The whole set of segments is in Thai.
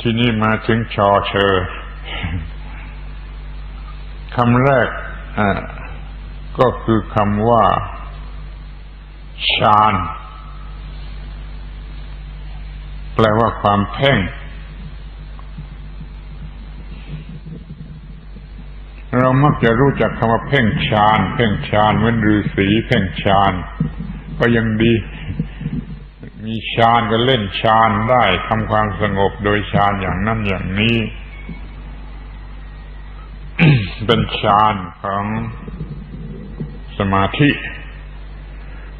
ที่นี่มาถึงชอเชอคำแรกก็คือคำว่าฌานแปลว่าความเพ่ง เรามักจะรู้จักคำว่าเพ่งฌาน เพ่งฌานเหมือนฤาษีเพ่งฌาน ก็ยังดี มีฌานก็เล่นฌานได้ทำความสงบโดยฌานอย่างนั้นอย่างนี้ เป็นฌานของสมาธิ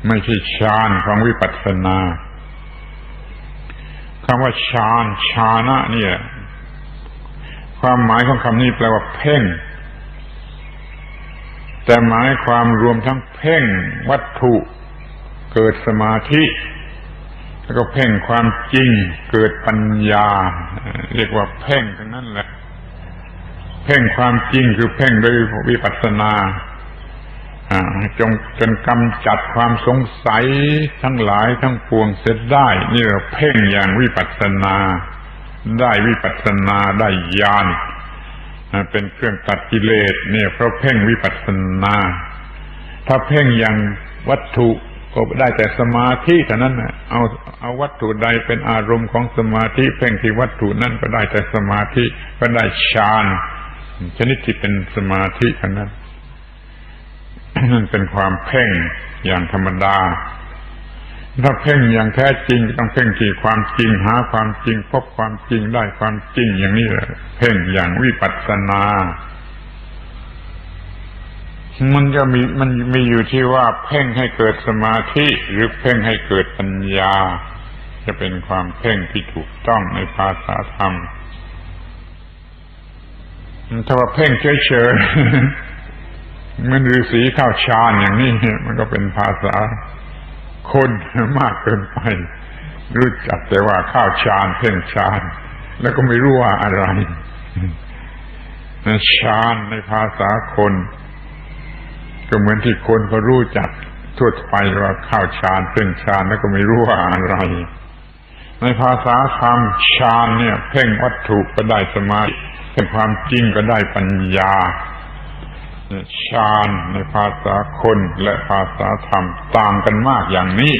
ไม่ใช่ฌานของวิปัสสนาคำว่าฌานฌานะเนี่ย ความหมายของคำนี้แปลว่าเพ่ง แต่หมายความรวมทั้งเพ่งวัตถุเกิดสมาธิ แล้วก็เพ่งความจริงเกิดปัญญา เรียกว่าเพ่งทั้งนั้นแหละ เพ่งความจริงคือเพ่งโดยวิปัสสนาจงจนกำจัดความสงสัยทั้งหลายทั้งปวงเสร็จได้ นี่เราเพ่งอย่างวิปัสสนา ได้วิปัสสนาได้ญาณเป็นเครื่องตัดกิเลสเนี่ยเพราะเพ่งวิปัสสนา ถ้าเพ่งอย่างวัตถุ ก็ได้แต่สมาธิเท่านั้นนะเอาเอาวัตถุใดเป็นอารมณ์ของสมาธิเพ่งที่วัตถุนั่นก็ได้แต่สมาธิก็ได้ฌานชนิดที่เป็นสมาธิเท่านั้นนั่นเป็นความเพ่งอย่างธรรมดา ถ้าเพ่งอย่างแท้จริงต้องเพ่งที่ความจริงหาความจริงพบความจริงได้ความจริงอย่างนี้แหละเพ่งอย่างวิปัสสนา มันจะมีมันมีอยู่ที่ว่าเพ่งให้เกิดสมาธิหรือเพ่งให้เกิดปัญญา จะเป็นความเพ่งที่ถูกต้องในภาษาธรรม ถ้าว่าเพ่งเฉยๆมันฤาษีเข้าฌานอย่างนี้มันก็เป็นภาษาคนมากเกินไป รู้จักแต่ว่าข้าวฌานเพ่งฌาน แล้วก็ไม่รู้ว่าอะไรฌานในภาษาคน ก็เหมือนที่คนเขารู้จักทั่วไปว่าข้าวชานเพ่งชานแล้วก็ไม่รู้ว่าอะไร ในภาษาธรรมฌานเนี่ยเพ่งวัตถุก็ได้สมาธิเพ่งความจริงก็ได้ปัญญาฌานในภาษาคนและภาษาธรรมต่างกันมากอย่างนี้